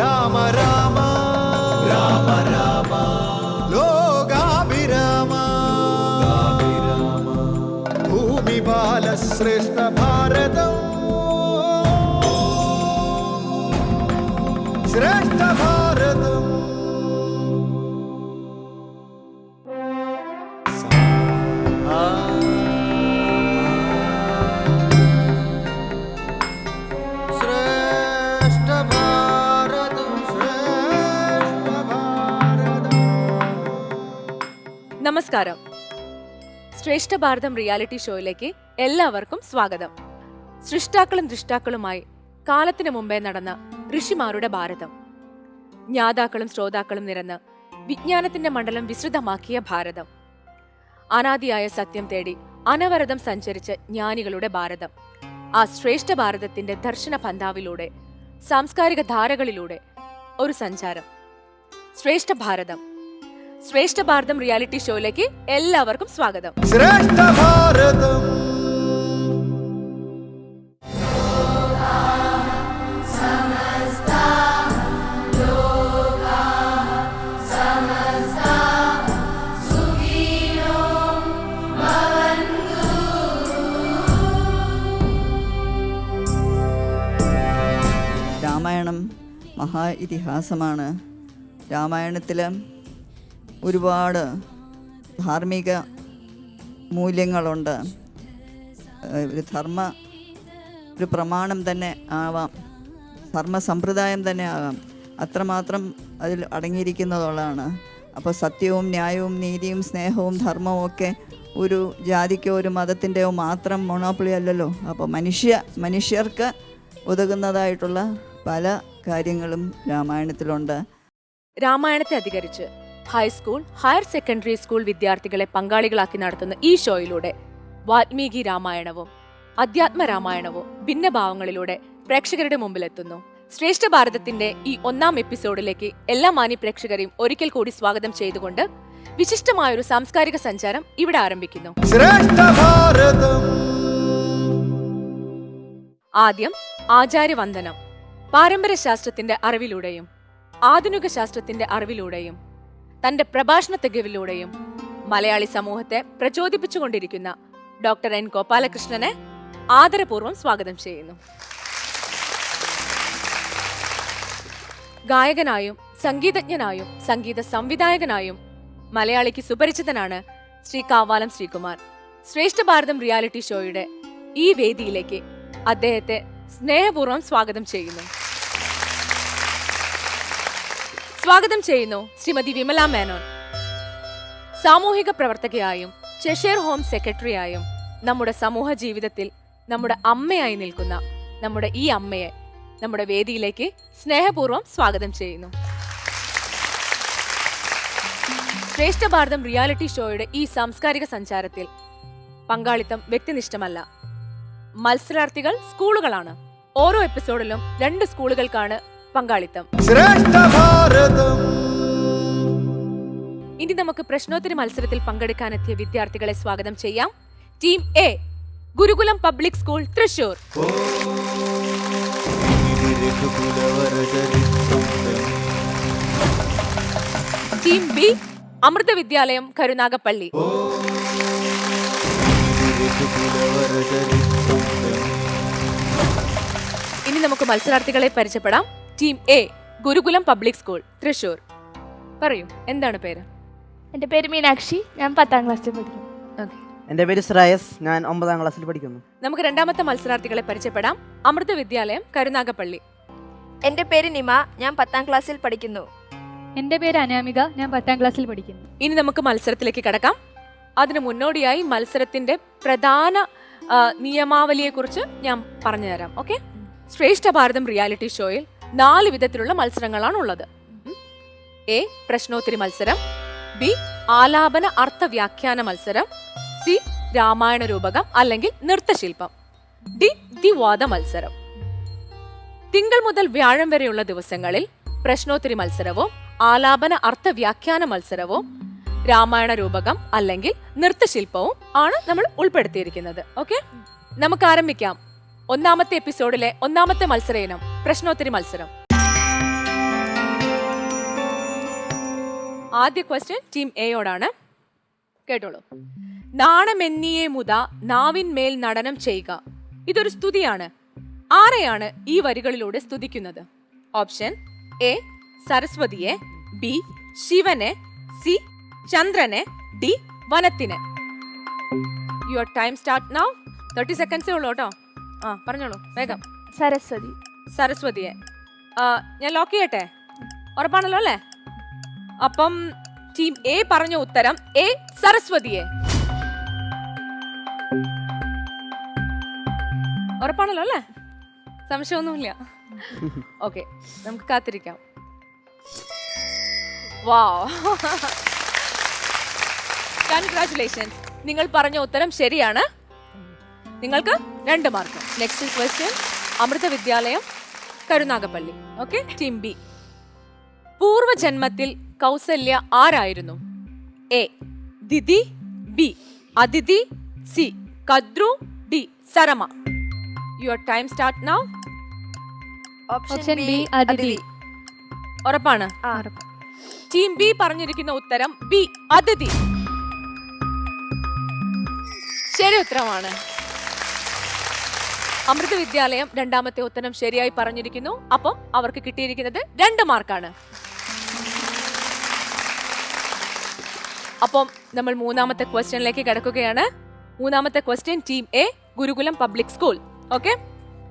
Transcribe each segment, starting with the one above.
Rama Rama നമസ്കാരം. ശ്രേഷ്ഠ ഭാരതം reality ഷോയിലേക്ക് എല്ലാവർക്കും സ്വാഗതം. സൃഷ്ടാക്കളും ദൃഷ്ടാക്കളുമായി കാലത്തിനു മുമ്പേ നടന്ന ഋഷിമാരുടെ ഭാരതം. ജ്ഞാതാക്കളും ശ്രോതാക്കളും നിരന്ന് വിജ്ഞാനത്തിന്റെ മണ്ഡലം വിസ്തൃതമാക്കിയ ഭാരതം. അനാദിയായ സത്യം തേടി അനവരതം സഞ്ചരിച്ച ജ്ഞാനികളുടെ ഭാരതം. ആ ശ്രേഷ്ഠ ഭാരതത്തിന്റെ ദർശന പന്താവിലൂടെ സാംസ്കാരിക ധാരകളിലൂടെ ഒരു സഞ്ചാരം. ശ്രേഷ്ഠ ഭാരതം ശ്രേഷ്ഠ ഭാരതം റിയാലിറ്റി ഷോയിലേക്ക് എല്ലാവർക്കും സ്വാഗതം. ശ്രേഷ്ഠ ഭാരതം. രാമായണം മഹാ ഇതിഹാസമാണ്. രാമായണത്തിൽ ഒരുപാട് ധാർമ്മിക മൂല്യങ്ങളുണ്ട്. ഒരു ധർമ്മ ഒരു പ്രമാണം തന്നെ ആവാം. ധർമ്മ സമ്പ്രദായം തന്നെ ആകാം. അത്രമാത്രം അതിൽ അടങ്ങിയിരിക്കുന്നതുള്ളതാണ്. അപ്പോൾ സത്യവും ന്യായവും നീതിയും സ്നേഹവും ധർമ്മവും ഒക്കെ ഒരു ജാതിക്കോ ഒരു മതത്തിന്റെയോ മാത്രം മൊണോപ്പൊളി അല്ലല്ലോ. അപ്പോൾ മനുഷ്യ മനുഷ്യർക്ക് ഉതകുന്നതായിട്ടുള്ള പല കാര്യങ്ങളും രാമായണത്തിലുണ്ട്. രാമായണത്തെ അധികരിച്ച് high school higher secondary school വിദ്യാർത്ഥികളെ പങ്കാളികളാക്കി നടത്തുന്ന ഈ ഷോയിലൂടെ വാൽമീകി രാമായണവും അധ്യാത്മ രാമായണവും ഭിന്നഭാവങ്ങളിലൂടെ പ്രേക്ഷകരുടെ മുമ്പിലെത്തുന്നു. ശ്രേഷ്ഠ ഭാരതത്തിന്റെ ഈ ഒന്നാം എപ്പിസോഡിലേക്ക് എല്ലാ മാന്യ പ്രേക്ഷകരെയും ഒരിക്കൽ കൂടി സ്വാഗതം ചെയ്തുകൊണ്ട് വിശിഷ്ടമായ ഒരു സാംസ്കാരിക സഞ്ചാരം ഇവിടെ ആരംഭിക്കുന്നു. ആദ്യം ആചാര്യവന്ദനം. പാരമ്പര്യ ശാസ്ത്രത്തിന്റെ അറിവിലൂടെയും ആധുനിക ശാസ്ത്രത്തിന്റെ അറിവിലൂടെയും തന്റെ പ്രഭാഷണ തികവിലൂടെയും മലയാളി സമൂഹത്തെ പ്രചോദിപ്പിച്ചുകൊണ്ടിരിക്കുന്ന ഡോക്ടർ എൻ ഗോപാലകൃഷ്ണനെ ആദരപൂർവം സ്വാഗതം ചെയ്യുന്നു. ഗായകനായും സംഗീതജ്ഞനായും സംഗീത സംവിധായകനായും മലയാളിക്ക് സുപരിചിതനാണ് ശ്രീ കാവാലം ശ്രീകുമാർ. ശ്രേഷ്ഠ ഭാരതം റിയാലിറ്റി ഷോയുടെ ഈ വേദിയിലേക്ക് അദ്ദേഹത്തെ സ്നേഹപൂർവം സ്വാഗതം ചെയ്യുന്നു. സ്വാഗതം ചെയ്യുന്നു ശ്രീമതി വിമല മേനോൻ. സാമൂഹിക പ്രവർത്തകയായും ചെഷേർ ഹോം സെക്രട്ടറിയായും നമ്മുടെ സമൂഹ ജീവിതത്തിൽ നമ്മുടെ അമ്മയായി നിൽക്കുന്ന നമ്മുടെ ഈ അമ്മയെ നമ്മുടെ വേദിയിലേക്ക് സ്നേഹപൂർവം സ്വാഗതം ചെയ്യുന്നു. ശ്രേഷ്ഠ ഭാരതം റിയാലിറ്റി ഷോയുടെ ഈ സാംസ്കാരിക സഞ്ചാരത്തിൽ പങ്കാളിത്തം വ്യക്തിനിഷ്ഠമല്ല. മത്സരാർത്ഥികൾ സ്കൂളുകളാണ്. ഓരോ എപ്പിസോഡിലും രണ്ട് സ്കൂളുകൾക്കാണ് പങ്കാളിത്തം. ശ്രേഷ്ഠ ഭാരതം ഇനി നമുക്ക് പ്രശ്നോത്തര മത്സരത്തിൽ പങ്കെടുക്കാനെത്തിയ വിദ്യാർത്ഥികളെ സ്വാഗതം ചെയ്യാം. Team A Gurukulam public school Thrissur. Team B Amrita Vidyalayam Karunagappally. ഇനി നമുക്ക് മത്സരാർത്ഥികളെ പരിചയപ്പെടാം. Team A Gurukulam public school Thrissur പറയൂ എന്താണ് പേര്? എന്റെ പേര് മീനാക്ഷി ഞാൻ പത്താം ക്ലാസ്സിൽ പഠിക്കുന്നു. ഓക്കെ. എന്റെ പേര് ശ്രേയസ് ഞാൻ ഒമ്പതാം ക്ലാസ്സിൽ പഠിക്കുന്നു. നമുക്ക് രണ്ടാമത്തെ മത്സരാർത്ഥികളെ പരിചയപ്പെടാം. അമൃത വിദ്യാലയം കരുനാഗപ്പള്ളി. എന്റെ പേര് നിമ ഞാൻ പത്താം ക്ലാസ്സിൽ പഠിക്കുന്നു. എന്റെ പേര് അനാമിക ഞാൻ പത്താം ക്ലാസ്സിൽ പഠിക്കുന്നു. ഇനി നമുക്ക് മത്സരത്തിലേക്ക് കടക്കാം. അതിന് മുന്നോടിയായി മത്സരത്തിന്റെ പ്രധാന നിയമാവലിയെക്കുറിച്ച് ഞാൻ പറഞ്ഞുതരാം. ഓക്കെ? ശ്രേഷ്ഠ ഭാരതം റിയാലിറ്റി ഷോയിൽ നാല് വിധത്തിലുള്ള മത്സരങ്ങളാണ് ഉള്ളത് എ പ്രശ്നോത്തരി മത്സരം. ബി ആലാപന അർത്ഥ വ്യാഖ്യാന മത്സരം. സി രാമായണ രൂപകം അല്ലെങ്കിൽ നൃത്തശില്പം. ഡി ദിവാദ മത്സരം. തിങ്കൾ മുതൽ വ്യാഴം വരെയുള്ള ദിവസങ്ങളിൽ പ്രശ്നോത്തരി മത്സരവും ആലാപന അർത്ഥ വ്യാഖ്യാന മത്സരവും രാമായണ രൂപകം അല്ലെങ്കിൽ നൃത്തശില്പവും ആണ് നമ്മൾ ഉൾപ്പെടുത്തിയിരിക്കുന്നത്. ഓക്കെ? നമുക്ക് ആരംഭിക്കാം. ഒന്നാമത്തെ എപ്പിസോഡിലെ ഒന്നാമത്തെ മത്സര ഇനം പ്രശ്നോത്തരി മത്സരം. ആദ്യ ക്വസ്റ്റ്യൻ ടീം എയോടാണ് കേട്ടോളൂ. നാണമെന്നിയെ മുത നാവിന്മേൽ നടനം ചെയ്യുക. ഇതൊരു സ്തുതിയാണ്. ആരെയാണ് ഈ വരികളിലൂടെ സ്തുതിക്കുന്നത്? ഓപ്ഷൻ എ സരസ്വതിയെ ബി ശിവനെ സി ചന്ദ്രനെ D വനത്തിന്. Your time start now thirty സെക്കൻഡ്സേ ഉള്ളൂ കേട്ടോ. ആ പറഞ്ഞോളൂ. വേഗം. സരസ്വതി. സരസ്വതിയെ. ആ, ഞാൻ ലോക്ക് ചെയ്യട്ടെ? ഉറപ്പാണല്ലോ അല്ലേ? അപ്പം ടീം എ പറഞ്ഞ ഉത്തരം എ സരസ്വതിയെ. ഉറപ്പാണല്ലോ അല്ലേ? സംശയമൊന്നുമില്ല. ഓക്കെ നമുക്ക് കാത്തിരിക്കാം. വാ കൺഗ്രാറ്റുലേഷൻസ് നിങ്ങൾ പറഞ്ഞ ഉത്തരം ശരിയാണ്. നിങ്ങൾക്ക് രണ്ട് mark next question Amrita Vidyalayam Karunagappally. Okay team B പൂർവജന്മത്തിൽ Kausalya ആരായിരുന്നു? A Diti B Aditi. C Kadru. D Sarama. Your time start now option B Aditi. ഉറപ്പാണ്. ടീം ബി പറഞ്ഞിരിക്കുന്ന ഉത്തരം ബി അതിഥി. ശരി ഉത്തരമാണ്. അമൃത വിദ്യാലയം രണ്ടാമത്തെ ഉത്തരം ശരിയായി പറഞ്ഞിരിക്കുന്നു. അപ്പം അവർക്ക് കിട്ടിയിരിക്കുന്നത് രണ്ട് മാർക്കാണ്. അപ്പം നമ്മൾ മൂന്നാമത്തെ ക്വസ്റ്റ്യനിലേക്ക് കിടക്കുകയാണ്. മൂന്നാമത്തെ question team A Gurukulam public school. Okay?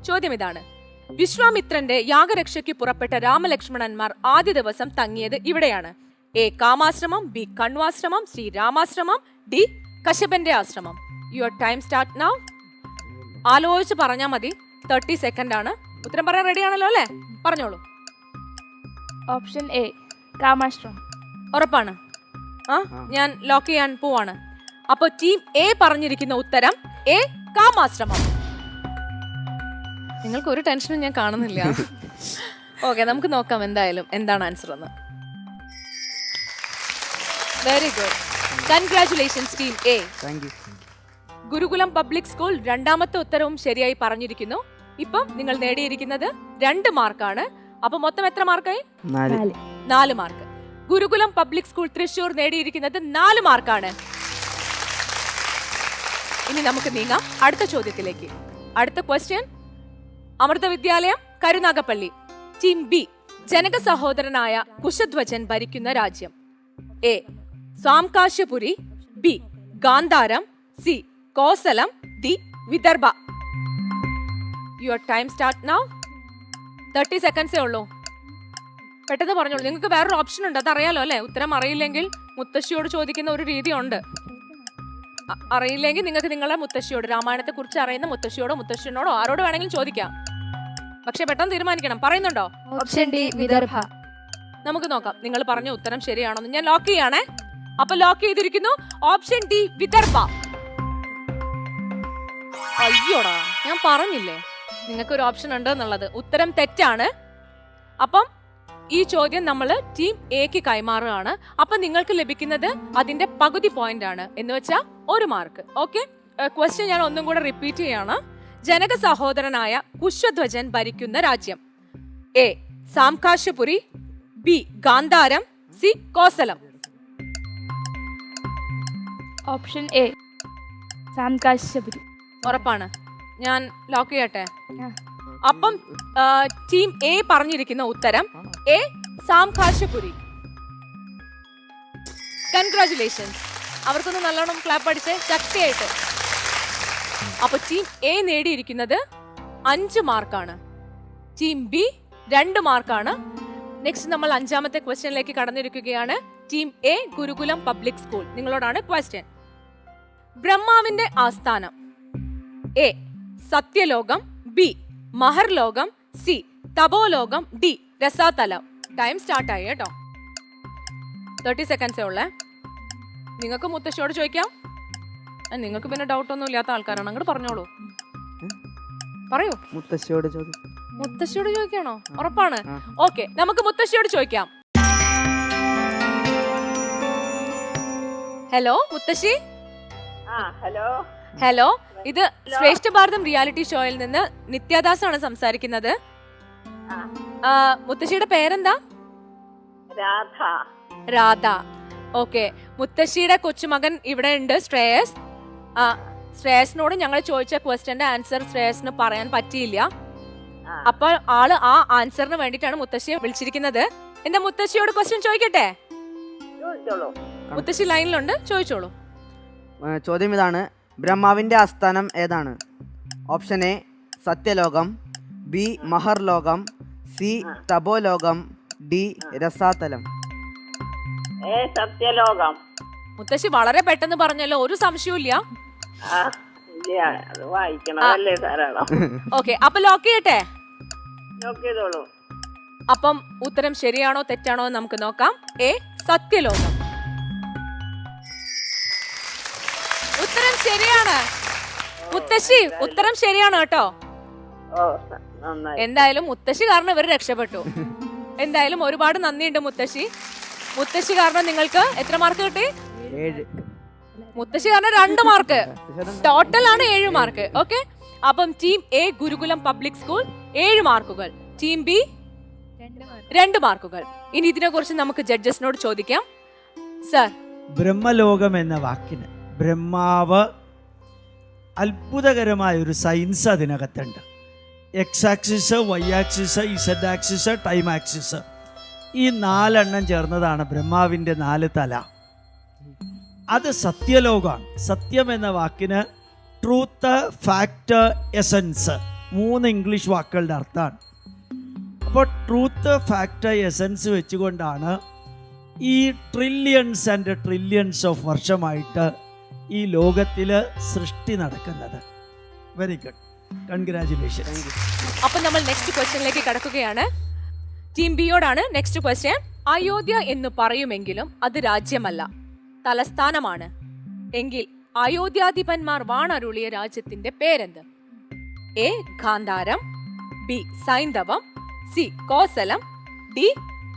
ചോദ്യം ഇതാണ്. വിശ്വാമിത്രന്റെ യാഗരക്ഷയ്ക്ക് പുറപ്പെട്ട രാമലക്ഷ്മണന്മാർ ആദ്യ ദിവസം തങ്ങിയത് ഇവിടെയാണ്. A Kamashramam B Kanvashramam C Ramashramam D കശ്യപന്റെ ആശ്രമം. യുവർ ടൈം സ്റ്റാർട്ട് നൗ ആലോചിച്ച് പറഞ്ഞാൽ മതി. തേർട്ടി സെക്കൻഡ് ആണ്. ഉത്തരം പറയാൻ റെഡി ആണല്ലോ അല്ലേ? പറഞ്ഞോളൂ. ഓപ്ഷൻ എ കാമാശ്രം ഉറപ്പാണ്. ആ ആ. ഞാൻ ലോക്ക് ചെയ്യാൻ പോവാണ്. അപ്പൊ ടീം എ പറഞ്ഞിരിക്കുന്ന ഉത്തരം എ കാമാശ്രമം നിങ്ങൾക്ക് ഒരു ടെൻഷനും ഞാൻ കാണുന്നില്ല. ഓക്കെ നമുക്ക് നോക്കാം എന്തായാലും എന്താണ് ആൻസർ എന്ന്. Very good congratulations team A thank you Gurukulam public school രണ്ടാമത്തെ ഉത്തരവും ശരിയായി പറഞ്ഞിരിക്കുന്നു. ഇപ്പം നിങ്ങൾ നേടിയിരിക്കുന്നത് രണ്ട് മാർക്കാണ്. അപ്പൊ മൊത്തം എത്ര മാർക്കായി? നാല്. Mark. Gurukulam public school Thrissur നേടിയിരിക്കുന്നത് നാല് മാർക്കാണ്. ഇനി നമുക്ക് നീങ്ങാം. അടുത്ത ചോദ്യത്തിലേക്ക്. അടുത്ത question Amrita Vidyalayam Karunagappally. Team B Janaka സഹോദരനായ കുശധ്വജൻ ഭരിക്കുന്ന രാജ്യം. A Samkashyapuri. B Gandharam. C Kosalam D Vidarbha. Your time start now thirty സെക്കൻഡ്സേ ഉള്ളൂ. പെട്ടെന്ന് പറഞ്ഞോളൂ. നിങ്ങൾക്ക് വേറൊരു ഓപ്ഷൻ ഉണ്ട്. അതറിയാലോ അല്ലേ? ഉത്തരം അറിയില്ലെങ്കിൽ മുത്തശ്ശിയോട് ചോദിക്കുന്ന ഒരു രീതിയുണ്ട് ഉണ്ട്. അറിയില്ലെങ്കിൽ നിങ്ങൾക്ക് നിങ്ങളെ മുത്തശ്ശിയോട് രാമായണത്തെ കുറിച്ച് അറിയുന്ന മുത്തശ്ശിയോടോ മുത്തശ്ശനോടോ ആരോട് വേണമെങ്കിലും ചോദിക്കാം. പക്ഷെ പെട്ടെന്ന് തീരുമാനിക്കണം. പറയുന്നുണ്ടോ? Option D Vidarbha. നമുക്ക് നോക്കാം. നിങ്ങൾ പറഞ്ഞ ഉത്തരം ശരിയാണോ ഞാൻ ലോക്ക് ചെയ്യാണേ. അപ്പൊ ലോക്ക് ചെയ്തിരിക്കുന്നു. Option D Vidarbha. അയ്യോടാ ഞാൻ പറഞ്ഞില്ലേ? നിങ്ങൾക്ക് ഒരു ഓപ്ഷൻ ഉണ്ട് എന്നുള്ളത് ഉത്തരം തെറ്റാണ്. അപ്പം ഈ ചോദ്യം നമ്മൾ ടീം എക്ക് കൈമാറുകയാണ്. അപ്പൊ നിങ്ങൾക്ക് ലഭിക്കുന്നത് അതിന്റെ പകുതി പോയിന്റ് ആണ് എന്ന് വെച്ചാൽ ഒരു മാർക്ക് ഓക്കെ ക്വസ്റ്റ്യൻ ഞാൻ ഒന്നും കൂടെ റിപ്പീറ്റ് ചെയ്യാണ്. ജനക സഹോദരനായ കുശ്വധ്വജൻ ഭരിക്കുന്ന രാജ്യം. A Samkashapuri. B Gandharam. C Kosalam. Option A Samkashyapuri ഉറപ്പാണ്. ഞാൻ ലോക്ക് ചെയ്യട്ടെ? അപ്പം ടീം എ പറഞ്ഞിരിക്കുന്ന ഉത്തരം എ സാംകാശപുരി. കൺഗ്രാചുലേഷൻസ് അവർക്കൊന്ന് നല്ലോണം ക്ലാപ്പ് അടിച്ച് ശക്തിയായിട്ട്. അപ്പൊ ടീം എ നേടിയിരിക്കുന്നത് അഞ്ച് മാർക്കാണ്. ടീം ബി രണ്ട് മാർക്കാണ്. നെക്സ്റ്റ് നമ്മൾ അഞ്ചാമത്തെ ക്വസ്റ്റ്യനിലേക്ക് കടന്നിരിക്കുകയാണ്. Team A Gurukulam public school നിങ്ങളോടാണ് question ബ്രഹ്മാവിന്റെ ആസ്ഥാനം. A Satyalokam B Maharlokam C Tapolokam D Rasatalam. Time start ആയി കേട്ടോ. തേർട്ടി സെക്കൻഡ്സേ ഉള്ളേ. നിങ്ങൾക്ക് മുത്തശ്ശിയോട് ചോദിക്കാം? നിങ്ങൾക്ക് പിന്നെ ഡൗട്ട് ഒന്നും ഇല്ലാത്ത ആൾക്കാരാണ്. അങ്ങോട്ട് പറഞ്ഞോളൂ. പറയൂ. മുത്തശ്ശിയോട് ചോദിക്കും മുത്തശ്ശിയോട് ചോദിക്കണോ? ഉറപ്പാണ്. ഓക്കെ നമുക്ക് മുത്തശ്ശിയോട് ചോദിക്കാം. ഹലോ മുത്തശ്ശി? ഹലോ ഇത് ശ്രേഷ്ഠ ഭാരതം റിയാലിറ്റി ഷോയിൽ നിന്ന് നിത്യദാസ് ആണ് സംസാരിക്കുന്നത്. ആ, മുത്തശ്ശിയുടെ പേരെന്താ? രാധ. രാധ. ഓക്കെ മുത്തശ്ശിയുടെ കൊച്ചുമകൻ ഇവിടെ ഉണ്ട് ശ്രേയസ്. ആ ശ്രേയസിനോട് ഞങ്ങൾ ചോദിച്ച ക്വസ്റ്റ്യന്റെ ആൻസർ ശ്രേയസിന് പറയാൻ പറ്റിയില്ല. ആ. അപ്പോൾ ആൾ ആ ആൻസറിന് വേണ്ടിയിട്ടാണ് മുത്തശ്ശിയെ വിളിച്ചിരിക്കുന്നത്. എന്റെ മുത്തശ്ശിയോട് ക്വസ്റ്റ്യൻ ചോദിക്കട്ടെ? ചോദിച്ചോളൂ. മുത്തശ്ശി ലൈനിലുണ്ട് ചോദിച്ചോളൂ. ചോദ്യം ഇതാണ്. ബ്രഹ്മാവിന്റെ ആസ്ഥാനം ഏതാണ്? Option A Satyalokam B Maharlokam C Tapolokam D Rasatalam. Satyalokam. മുത്തശ്ശി വളരെ പെട്ടെന്ന് പറഞ്ഞല്ലോ ഒരു ധാരാളം. ഓക്കെ അപ്പൊ ലോക്ക് ചെയ്യട്ടെ? അപ്പം ഉത്തരം ശരിയാണോ തെറ്റാണോ എന്ന് നമുക്ക് നോക്കാം. എ സത്യലോകം. ശരിയാണ്. മുത്തശ്ശി ഉത്തരം ശരിയാണ് കേട്ടോ. എന്തായാലും മുത്തശ്ശി കാരണം ഇവർ രക്ഷപ്പെട്ടു. എന്തായാലും ഒരുപാട് നന്ദിയുണ്ട് മുത്തശ്ശി. മുത്തശ്ശി കാരണം നിങ്ങൾക്ക് എത്ര മാർക്ക് കിട്ടി? മുത്തശ്ശി കാരണം രണ്ട് മാർക്ക്. ടോട്ടൽ ആണ് ഏഴ് മാർക്ക്. ഓക്കെ അപ്പം team A Gurukulam public school ഏഴ് മാർക്കുകൾ. ടീം ബി രണ്ട് മാർക്കുകൾ. ഇനി ഇതിനെ കുറിച്ച് നമുക്ക് ജഡ്ജസിനോട് ചോദിക്കാം. സർ ബ്രഹ്മലോകം എന്ന വാക്കിന് ബ്രഹ്മാവ് അത്ഭുതകരമായ ഒരു സയൻസ് അതിനകത്തുണ്ട്. X axis Y axis Z axis time axis ഈ നാലെണ്ണം ചേർന്നതാണ് ബ്രഹ്മാവിന്റെ നാല് തല. അത് സത്യലോകമാണ്. സത്യം എന്ന വാക്കിന് ട്രൂത്ത് ഫാക്ട് എസൻസ് മൂന്ന് ഇംഗ്ലീഷ് വാക്കുകളുടെ അർത്ഥമാണ്. അപ്പോൾ ട്രൂത്ത് ഫാക്ട് എസൻസ് വെച്ചുകൊണ്ടാണ് ഈ ട്രില്യൺസ് ആൻഡ് ട്രില്യൺസ് ഓഫ് വർഷമായിട്ട് ഈ ലോകത്തിൽ സൃഷ്ടി നടക്കുന്നത്. വെരി ഗുഡ് കൺഗ്രാചുലേഷൻ അപ്പൊ നമ്മൾ നെക്സ്റ്റ് ക്വസ്റ്റ്യനിലേക്ക് കടക്കുകയാണ്. ടീം ബിയോടാണ് നെക്സ്റ്റ് ക്വസ്റ്റ്യൻ അയോധ്യ എന്ന് പറയുമെങ്കിലും അത് രാജ്യമല്ല തലസ്ഥാനമാണ്. എങ്കിൽ അയോധ്യാധിപന്മാർ വാണരുളിയ രാജ്യത്തിന്റെ പേരെന്ത്? A Gandharam B Saindhavam C Kosalam D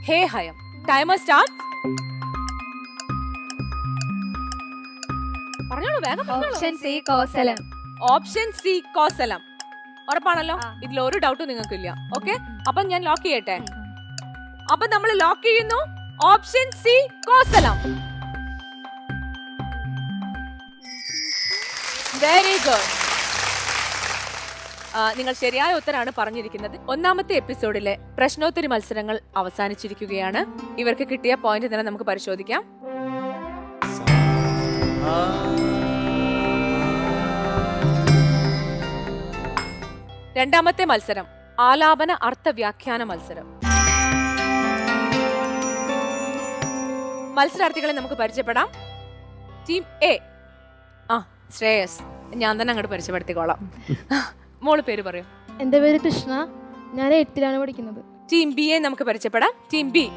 Haihayam. Timer start പറഞ്ഞോളൂ വേഗം option C Kosalam. Option C Kosalam. ഉറപ്പാണല്ലോ? ഇതിൽ ഒരു ഡൗട്ടും നിങ്ങൾക്കില്ല. ഓക്കെ? അപ്പൊ ഞാൻ ലോക്ക് ചെയ്യട്ടെ? അപ്പൊ നമ്മൾ ലോക്ക് ചെയ്യുന്നു. Option C Kosalam. Very good നിങ്ങൾ ശരിയായ ഉത്തരാണ് പറഞ്ഞിരിക്കുന്നത്. ഒന്നാമത്തെ എപ്പിസോഡിലെ പ്രശ്നോത്തരി മത്സരങ്ങൾ അവസാനിച്ചിരിക്കുകയാണ്. ഇവർക്ക് കിട്ടിയ പോയിന്റ് തന്നെ നമുക്ക് പരിശോധിക്കാം. രണ്ടാമത്തെ മത്സരം ആലാപന അർത്ഥവ്യാഖ്യാന മത്സരം. മത്സരാർത്ഥികളെ നമുക്ക് പരിചയപ്പെടാം. Team A. ആ ശ്രേയസ്. ഞാൻ തന്നെ അങ്ങോട്ട് പരിചയപ്പെടുത്തിക്കോളാം. മോൾ പേര് പറയൂ. എന്റെ പേര് കൃഷ്ണ. ഞാൻ എട്ടിലാണ് പഠിക്കുന്നത്. ടീം ബി യെ നമുക്ക് പരിചയപ്പെടാം. Team B.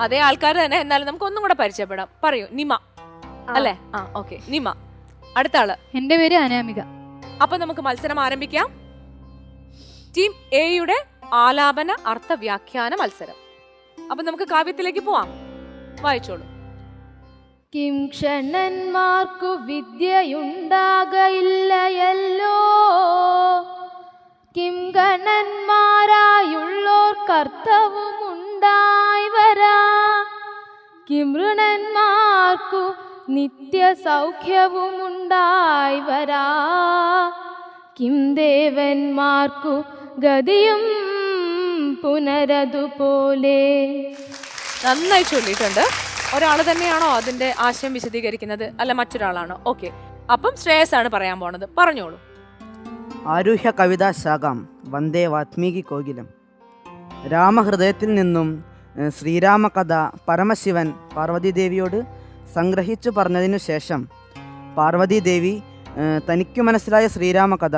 അതേ ആൾക്കാർ തന്നെ എന്നാലും നമുക്ക് ഒന്നും കൂടെ പരിചയപ്പെടാം. പറയൂ നിമ. അല്ലേ? ആ ഓക്കെ. നിമ. അടുത്ത ആൾ. എന്റെ പേര് അനാമിക. അപ്പൊ നമുക്ക് മത്സരം ആരംഭിക്കാം. ടീം എയുടെ ആലാപന അർത്ഥ അർത്ഥവ്യാഖ്യാന മത്സരം. അപ്പൊ നമുക്ക് കാവ്യത്തിലേക്ക് പോവാം. വായിച്ചോളൂ. കിം ക്ഷണന്മാർക്കു വിദ്യയുണ്ടാകയില്ലയല്ലോ. കിം ഗണന്മാരായുള്ളോർ കർത്തവും ഉണ്ടായി വരാ. കിം ഋണന്മാർക്കു നിത്യ സൗഖ്യവും ഉണ്ടായി വരാ. കിം ദേവന്മാർക്കു ഗതിയും പുനരതുപോലെ. നന്നായി ചൊല്ലിയിട്ടുണ്ട്. ഒരാൾ തന്നെയാണോ അതിന്റെ ആശയം വിശദീകരിക്കുന്നത്? അല്ല മറ്റൊരാളാണോ? ഓക്കെ. അപ്പം ശ്രേയസ് ആണ് പറയാൻ പോണത്. പറഞ്ഞോളൂ. ആരുഹ്യ കവിതാ ശാഖാം വന്ദേ വാത്മീകി കോകിലം. രാമഹൃദയത്തിൽ നിന്നും ശ്രീരാമകഥ പരമശിവൻ പാർവതീദേവിയോട് സംഗ്രഹിച്ചു പറഞ്ഞതിനു ശേഷം പാർവതീദേവി തനിക്കു മനസ്സിലായ ശ്രീരാമകഥ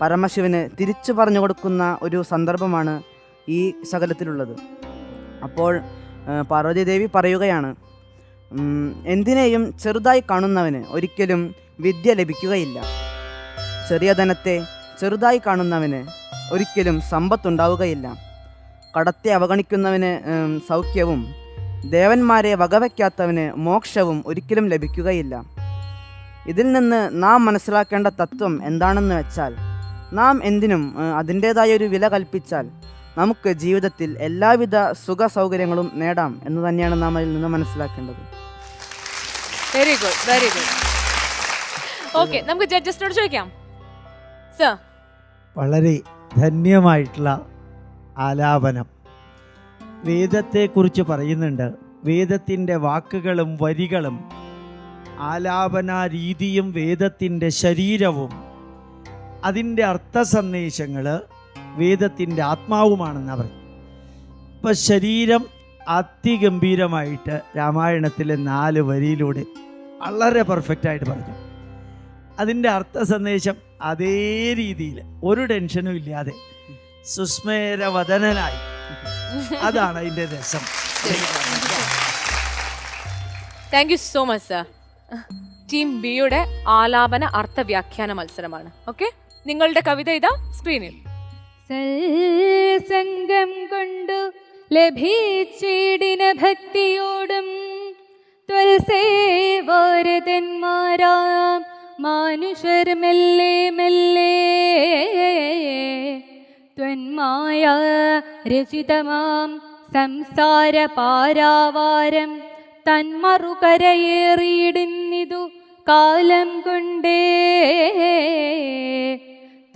പരമശിവന് തിരിച്ചു പറഞ്ഞു കൊടുക്കുന്ന ഒരു സന്ദർഭമാണ് ഈ ശകലത്തിലുള്ളത് അപ്പോൾ പാർവതീദേവി പറയുകയാണ് എന്തിനേയും ചെറുതായി കാണുന്നവന് ഒരിക്കലും വിദ്യ ലഭിക്കുകയില്ല. ചെറിയ ധനത്തെ ചെറുതായി കാണുന്നവന് ഒരിക്കലും സമ്പത്തുണ്ടാവുകയില്ല. കടത്തെ അവഗണിക്കുന്നവന് സൗഖ്യവും ദേവന്മാരെ വകവയ്ക്കാത്തവന് മോക്ഷവും ഒരിക്കലും ലഭിക്കുകയില്ല. ഇതിൽ നിന്ന് നാം മനസ്സിലാക്കേണ്ട തത്വം എന്താണെന്ന് വെച്ചാൽ നാം എന്തിനും അതിന്റേതായ ഒരു വില കൽപ്പിച്ചാൽ നമുക്ക് ജീവിതത്തിൽ എല്ലാവിധ സുഖ സൗകര്യങ്ങളും നേടാം എന്ന് തന്നെയാണ് നാം അതിൽ നിന്ന് മനസ്സിലാക്കേണ്ടത്. Very good very good okay നമുക്ക് ജഡ്ജസിനോട് ചോദിക്കാം. സർ വളരെ ധന്യമായിട്ടുള്ള ആലാപനം. വേദത്തെക്കുറിച്ച് പറയുന്നുണ്ട്. വേദത്തിന്റെ വാക്കുകളും വരികളും ആലാപന രീതിയും വേദത്തിന്റെ ശരീരവും അതിന്റെ അർത്ഥ സന്ദേശങ്ങൾ വേദത്തിന്റെ ആത്മാവുമാണെന്ന് പറഞ്ഞു ഇപ്പം ശരീരം അതിഗംഭീരമായിട്ട് രാമായണത്തിലെ നാല് വരിയിലൂടെ വളരെ പെർഫെക്റ്റായിട്ട് പറഞ്ഞു. അതിന്റെ അർത്ഥ സന്ദേശം അതേ രീതിയിൽ ഒരു ടെൻഷനും ഇല്ലാതെ സുസ്മേരവദനായി അതാണ് അതിന്റെ രസം. Thank you so much sir team ബിയുടെ ആലാപന അർത്ഥ വ്യാഖ്യാന മത്സരമാണ്. ഓക്കെ നിങ്ങളുടെ കവിത ഇതാ സ്ക്രീനിൽ. സൽസംഗം കൊണ്ടു ലഭിച്ചിടിന ഭക്തിയോടും ത്വൽസേവാരതന്മാരാം മാനുഷർ മെല്ലെ മെല്ലെ ത്വന്മായ രചിതമാം സംസാര പാരാവാരം തന്മറുകരയേറിയിടുന്നിതു കാലം കൊണ്ടേ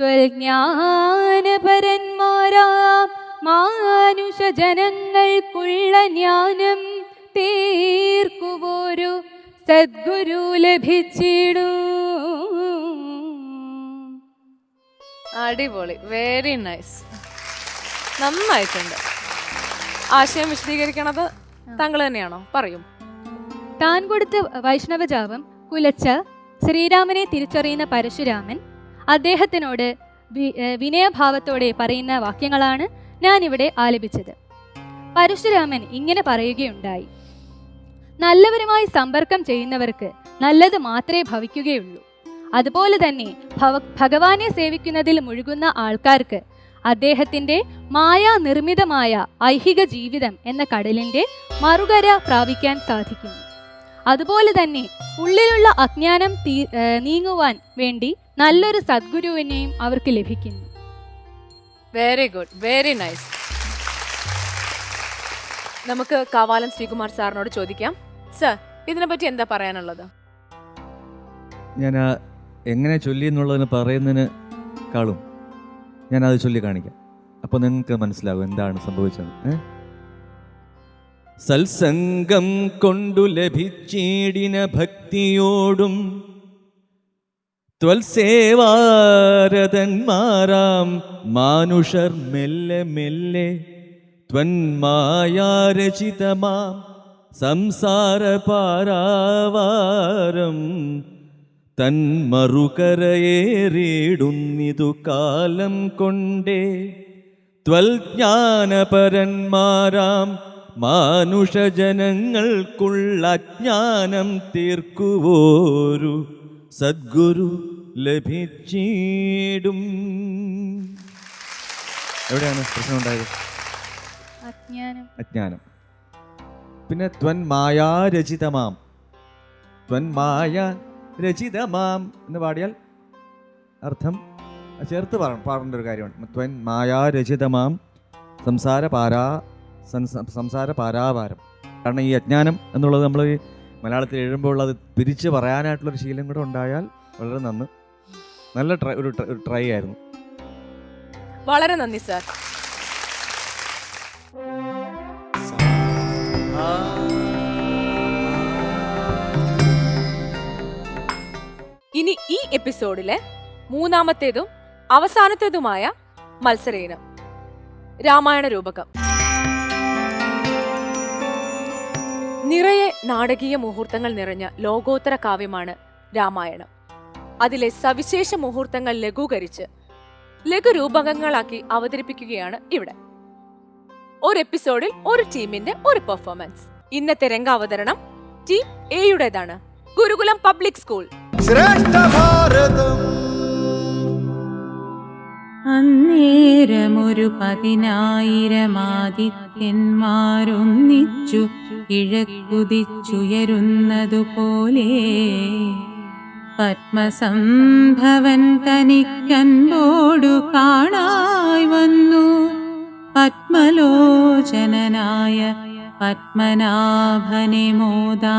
ത്വൽജ്ഞാനപരന്മാരാം മാനുഷജനങ്ങൾക്കുള്ള ജ്ഞാനം തീർക്കുവോരു സദ്ഗുരു ലഭിച്ചിടൂ. അടിപൊളി. വെരി നൈസ് നന്നായിട്ടുണ്ട്. ആശയം വിശദീകരിക്കണത് താങ്കൾ തന്നെയാണോ? പറയും. താൻ കൊടുത്ത വൈഷ്ണവജാപം കുലച്ച ശ്രീരാമനെ തിരിച്ചറിയുന്ന പരശുരാമൻ അദ്ദേഹത്തിനോട് വിനയഭാവത്തോടെ പറയുന്ന വാക്യങ്ങളാണ് ഞാൻ ഇവിടെ ആലപിച്ചത്. പരശുരാമൻ ഇങ്ങനെ പറയുകയുണ്ടായി. നല്ലവരുമായി സമ്പർക്കം ചെയ്യുന്നവർക്ക് നല്ലത് മാത്രമേ ഭവിക്കുകയുള്ളൂ. അതുപോലെ തന്നെ ഭവ- ഭഗവാനെ സേവിക്കുന്നതിൽ മുഴുകുന്ന ആൾക്കാർക്ക് അദ്ദേഹത്തിന്റെ മായാ നിർമ്മിതമായ ഐഹിക ജീവിതം എന്ന കടലിന്റെ മറുകര പ്രാപിക്കാൻ സാധിക്കുന്നു. അതുപോലെ തന്നെ ഉള്ളിലുള്ള അജ്ഞാനം തീ- നീങ്ങുവാൻ വേണ്ടി നല്ലൊരു സദ്ഗുരുവിനെയും അവർക്ക് ലഭിക്കുന്നു. വെരി ഗുഡ് വെരി നൈസ് നമുക്ക് കാവാലം ശ്രീകുമാർ സാറിനോട് ചോദിക്കാം. സർ ഇതിനെപ്പറ്റി എന്താ പറയാനുള്ളത്? ഞാൻ എങ്ങനെ ചൊല്ലി എന്നുള്ളതിന് പറയുന്നതിന് കാളും. ഞാൻ അത് ചൊല്ലി കാണിക്കാം. അപ്പോൾ നിങ്ങൾക്ക് മനസ്സിലാകും എന്താണ് സംഭവിച്ചത്? സത്സംഗം കൊണ്ടു ലഭിച്ചേടിന ഭക്തിയോടും ത്വൽസേവാരതന്മാരാം മാനുഷർ മെല്ലെ മെല്ലെ ത്വന്മായാരചിതമാം സംസാര പാരാവാരം തന്മറുകരയേറിയിടുന്നിതു കാലം കൊണ്ടേ. ത്വൽജ്ഞാനപരന്മാരാം മാനുഷജനങ്ങൾക്കുള്ള അജ്ഞാനം തീർക്കുവോരു സദ്ഗുരു. ലഭിച്ചിടും. എവിടെയാണ് പ്രശ്നം ഉണ്ടായത് അജ്ഞാനം. അജ്ഞാനം. പിന്നെ ത്വൻ മായാ മായാരചിതമാം ത്വൻ മായ രചിതമാം എന്ന് പാടിയാൽ അർത്ഥം ചേർത്ത് പറ പാടേണ്ട ഒരു കാര്യമാണ്. ത്വൻ മായാ മായാരചിതമാം സംസാര പാരാ സംസാര പാരാപാരം കാരണം ഈ അജ്ഞാനം എന്നുള്ളത് നമ്മൾ മലയാളത്തിൽ എഴുതുമ്പോൾ അത് പിരിച്ച് പറയാനായിട്ടുള്ളൊരു ശീലം കൂടെ ഉണ്ടായാൽ വളരെ നന്ന് നല്ല ഒരു ട്രൈ ആയിരുന്നു. വളരെ നന്ദി സർ ഇനി ഈ എപ്പിസോഡിലെ മൂന്നാമത്തേതും അവസാനത്തേതുമായ മത്സര ഇനം രാമായണ രൂപകം. നിറയെ നാടകീയ മുഹൂർത്തങ്ങൾ നിറഞ്ഞ ലോകോത്തര കാവ്യമാണ് രാമായണം. അതിലെ സവിശേഷ മുഹൂർത്തങ്ങൾ ലഘൂകരിച്ച് ലഘുരൂപകങ്ങളാക്കി അവതരിപ്പിക്കുകയാണ് ഇവിടെ. ഒരു എപ്പിസോഡിൽ ഒരു ടീമിന്റെ ഒരു പെർഫോമൻസ്. ഇന്നത്തെ രംഗാവതരണം ടീം എയുടേതാണ്. Gurukulam public school. അന്നേരമൊരു പതിനായിരം ആദിത്യന്മാരൊന്നിച്ചു കിഴക്കുതിച്ചുയരുന്നതുപോലെ പത്മസംഭവൻ തനിക്കൻപോടു കാണായി വന്നു. പത്മലോചനനായ പത്മനാഭനെ മോദാ.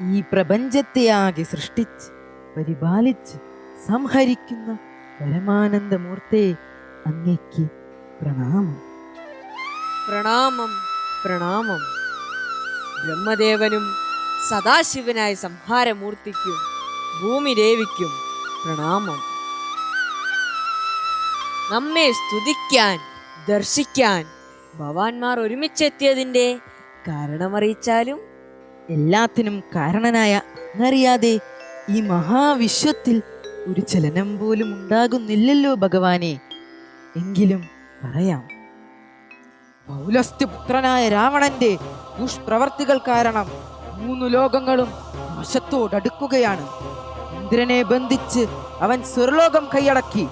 ഈ പ്രപഞ്ചത്തെ ആകെ സൃഷ്ടിച്ച് പരിപാലിച്ച് സംഹരിക്കുന്ന പരമാനന്ദമൂർത്തെ അങ്ങയ്ക്ക് പ്രണാമം. പ്രണാമം പ്രണാമം. ബ്രഹ്മദേവനും സദാശിവനായ സംഹാരമൂർത്തിക്കും ഭൂമി രേവിക്കും പ്രണാമം. നമ്മെ സ്തുതിക്കാൻ ദർശിക്കാൻ ഭവാന്മാർ ഒരുമിച്ചെത്തിയതിന്റെ കാരണമറിയിച്ചാലും എല്ലാത്തിനും കാരണനായ അങ്ങറിയാതെ ഈ മഹാവിശ്വത്തിൽ ഒരു ചലനം പോലും ഉണ്ടാകുന്നില്ലല്ലോ ഭഗവാനെ. എങ്കിലും പറയാം. പൗലസ്ത്യപുത്രനായ രാവണന്റെ ദുഷ്പ്രവർത്തികൾ കാരണം മൂന്നു ലോകങ്ങളും നാശത്തോടടുക്കുകയാണ് ഇന്ദ്രനെ ബന്ധിച്ച് അവൻ സ്വർലോകം കൈയടക്കി.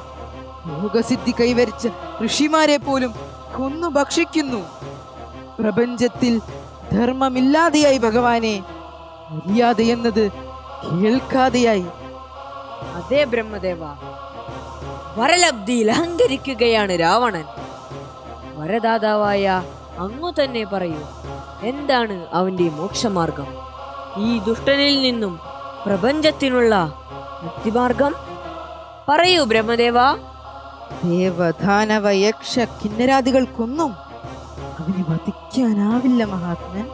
ലോകസിദ്ധി കൈവരിച്ച ഋഷിമാരെ പോലും കൊന്നു ഭക്ഷിക്കുന്നു. പ്രപഞ്ചത്തിൽ ധർമ്മമില്ലാതെയായി ഭഗവാനെ മര്യാദ എന്നത് കേൾക്കാതെയായി. അതേ ബ്രഹ്മദേവ വരലബ്ധിയിൽ അഹങ്കരിക്കുകയാണ് രാവണൻ. വരദാതാവായ അങ്ങു തന്നെ പറയൂ എന്താണ് അവന്റെ മോക്ഷമാർഗം? ഈ ദുഷ്ടനിൽ നിന്നും പ്രപഞ്ചത്തിനുള്ള മുക്തിമാർഗം? പറയൂ ബ്രഹ്മദേവ. ദേവദാനവ യക്ഷ കിന്നരാദികൾക്കൊന്നും അവനെ വധിക്കാനാവില്ല മഹാത്മൻ.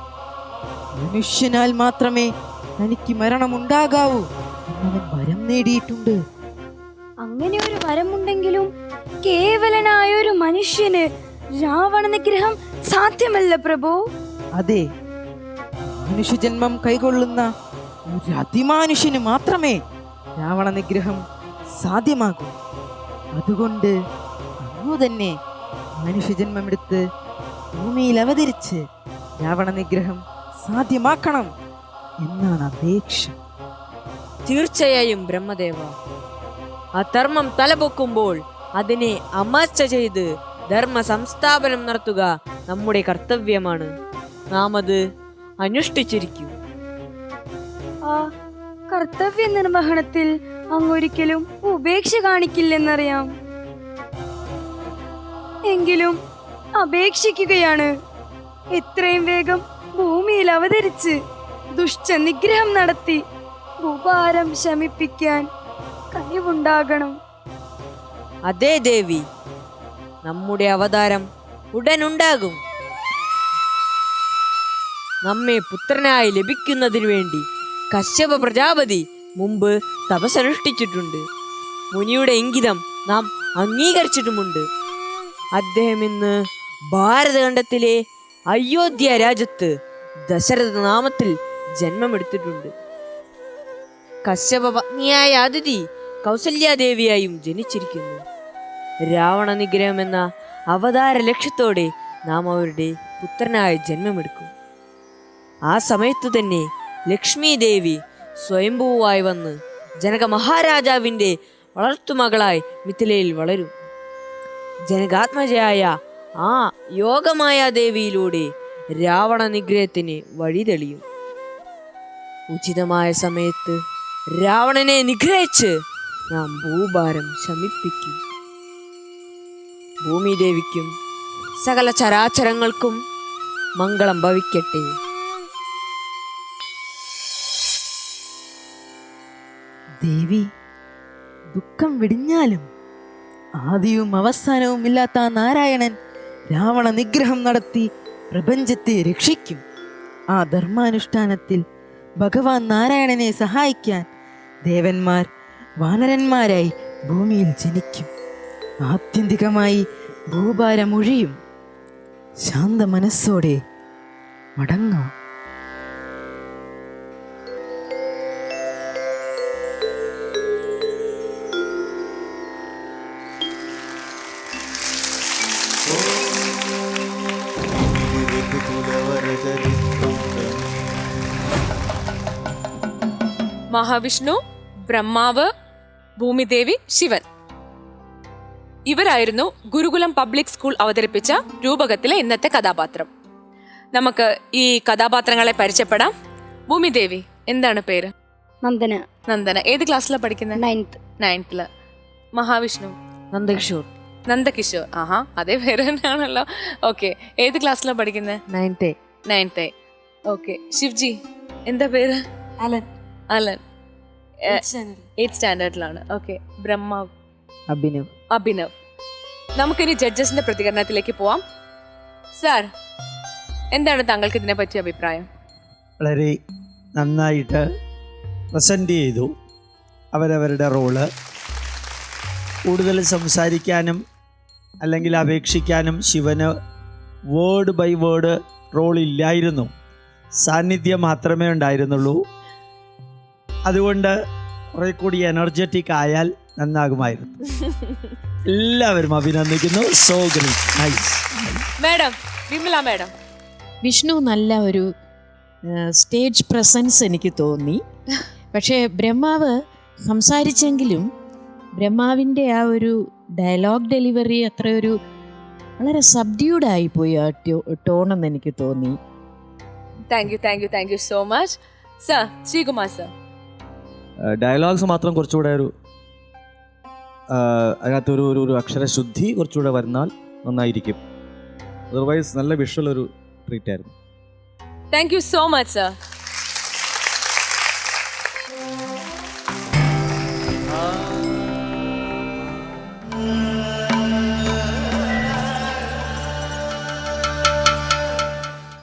മനുഷ്യനാൽ മാത്രമേ തനിക്ക് മരണമുണ്ടാകാവൂ എന്നവൻ വരം നേടിയിട്ടുണ്ട്. അങ്ങനെ ഒരു വരമുണ്ടെങ്കിലും കേവലനായ ഒരു മനുഷ്യന് രാവണ നിഗ്രഹം സാധ്യമല്ല പ്രഭു. അതെ. മനുഷ്യജന്മം കൈകൊള്ളുന്ന ഒരു അതിമാനുഷ്യന് മാത്രമേ രാവണ നിഗ്രഹം സാധ്യമാകൂ. അതുകൊണ്ട് അങ്ങു തന്നെ മനുഷ്യജന്മമെടുത്ത് ഭൂമിയിൽ അവതരിച്ച് രാവണ നിഗ്രഹം സാധ്യമാക്കണം എന്നാണ് അപേക്ഷ. തീർച്ചയായും ബ്രഹ്മദേവ. അധർമ്മം തലപൊക്കുമ്പോൾ അതിനെ അമർച്ച ചെയ്ത് ധർമ്മ സംസ്ഥാപനം നടത്തുക നമ്മുടെ കർത്തവ്യമാണ്. നാം അത് അനുഷ്ഠിച്ചിരിക്കും. ആ കർത്തവ്യ നിർവഹണത്തിൽ അങ്ങൊരിക്കലും ഉപേക്ഷ കാണിക്കില്ലെന്നറിയാം. എങ്കിലും അപേക്ഷിക്കുകയാണ്. എത്രയും വേഗം ഭൂമിയിൽ അവതരിച്ച് ദുഷ്ട നിഗ്രഹം നടത്തി ഭൂഭാരം ശമിപ്പിക്കാൻ കഴിവുണ്ടാകണം. അതേ ദേവി. നമ്മുടെ അവതാരം ഉടനുണ്ടാകും. നമ്മെ പുത്രനായി ലഭിക്കുന്നതിനു വേണ്ടി കശ്യപ പ്രജാപതി മുമ്പ് തപസനുഷ്ഠിച്ചിട്ടുണ്ട് മുനിയുടെ ഇംഗിതം നാം അംഗീകരിച്ചിട്ടുമുണ്ട്. അദ്ദേഹം ഇന്ന് ഭാരതഖണ്ഡത്തിലെ അയോധ്യ രാജ്യത്ത് ദശരഥ നാമത്തിൽ ജന്മമെടുത്തിട്ടുണ്ട്. കശ്യപ പത്നിയായ അതിഥി കൗസല്യാദേവിയായും ജനിച്ചിരിക്കുന്നു. രാവണ നിഗ്രഹം എന്ന അവതാര ലക്ഷ്യത്തോടെ നാം അവരുടെ പുത്രനായ ജന്മമെടുക്കും. ആ സമയത്തു തന്നെ ലക്ഷ്മി ദേവി സ്വയംഭൂവായി വന്ന് ജനക മഹാരാജാവിന്റെ വളർത്തുമകളായി മിഥിലയിൽ വളരും. ജനകാത്മജയായ ആ യോഗമായ ദേവിയിലൂടെ രാവണ നിഗ്രഹത്തിന് വഴിതെളിയും. ഉചിതമായ സമയത്ത് രാവണനെ നിഗ്രഹിച്ച് നാം ഭൂഭാരം ശമിപ്പിക്കും. ഭൂമിദേവിക്കും സകല ചരാചരങ്ങൾക്കും മംഗളം ഭവിക്കട്ടെ. ദേവി ദുഃഖം വിടിഞ്ഞാലും ആദിയും അവസാനവും ഇല്ലാത്ത നാരായണൻ രാവണ നിഗ്രഹം നടത്തി പ്രപഞ്ചത്തെ രക്ഷിക്കും. ആ ധർമാനുഷ്ഠാനത്തിൽ ഭഗവാൻ നാരായണനെ സഹായിക്കാൻ ദേവന്മാർ വാനരന്മാരായി ഭൂമിയിൽ ജനിക്കും. ആത്യന്തികമായി ഭൂഭാരമൊഴിയും ശാന്ത മനസ്സോടെ മടങ്ങാം. മഹാവിഷ്ണു ബ്രഹ്മാവ് ഭൂമിദേവി ശിവൻ. ഇവരായിരുന്നു ഗുരുകുലം പബ്ലിക് സ്കൂൾ അവതരിപ്പിച്ച രൂപകത്തിലെ ഇന്നത്തെ കഥാപാത്രം. നമുക്ക് ഈ കഥാപാത്രങ്ങളെ പരിചയപ്പെടാം. ഭൂമിദേവി എന്താണ് പേര്? നന്ദന. നന്ദന. ഏത് ക്ലാസ്സിലാണ് പഠിക്കുന്നത് നയൻത്ത് നയൻത്തിൽ മഹാവിഷ്ണു. നന്ദകിഷോർ. നന്ദകിഷോർ. ആഹാ അതേ പേര് തന്നെയാണല്ലോ. ഓക്കെ ഏത് ക്ലാസ്സിലാണ് പഠിക്കുന്നത് നയൻത്ത് നയൻത്ത് ഓക്കെ ശിവ്ജി എന്താ പേര്? അലൻ. അലൻ. എയ്റ്റ് സ്റ്റാൻഡേർഡിലാണ് ഓക്കെ ബ്രഹ്മാവ്. അഭിനവ്. അഭിനവ്. നമുക്കിനി ജഡ്ജസിന്റെ പ്രതികരണത്തിലേക്ക് പോവാം. സാർ എന്താണ് താങ്കൾക്ക് ഇതിനെ പറ്റിയ അഭിപ്രായം? വളരെ നന്നായിട്ട് പ്രസന്റ് ചെയ്തു അവരവരുടെ റോൾ. കൂടുതൽ സംസാരിക്കാനും അല്ലെങ്കിൽ അപേക്ഷിക്കാനും ശിവന് വേർഡ് ബൈ വേർഡ് റോൾ ഇല്ലായിരുന്നു. സാന്നിധ്യം മാത്രമേ ഉണ്ടായിരുന്നുള്ളൂ. അതുകൊണ്ട് കുറെ കൂടി എനർജറ്റിക് ആയാൽ നന്നാകുമായിരുന്നു. എല്ലാവരും അഭിനന്ദിക്കുന്നു. So great nice madam Vimala madam Vishnu നല്ല ഒരു സ്റ്റേജ് പ്രസൻസ് എനിക്ക് തോന്നി. പക്ഷേ ബ്രഹ്മാവ് സംസാരിച്ചെങ്കിലും ബ്രഹ്മാവിന്റെ ആ ഒരു ഡയലോഗ് ഡെലിവറി അത്രയൊരു വളരെ സബ്ഡ്യൂഡ് ആയിപ്പോയി ആ ടോണെന്ന് എനിക്ക് തോന്നി. Thank you thank you thank you so much sir Sreekumar sir dialogues മാത്രം കുറച്ചുകൂടെ ഒരു അതിനകത്തൊരു ഒരു ഒരു അക്ഷരശുദ്ധി കുറച്ചുകൂടെ വരുന്നാൽ നന്നായിരിക്കും. അതർവൈസ് നല്ല വിഷ്വൽ ഒരു ട്രീറ്റ് ആയിരുന്നു. Thank you so much sir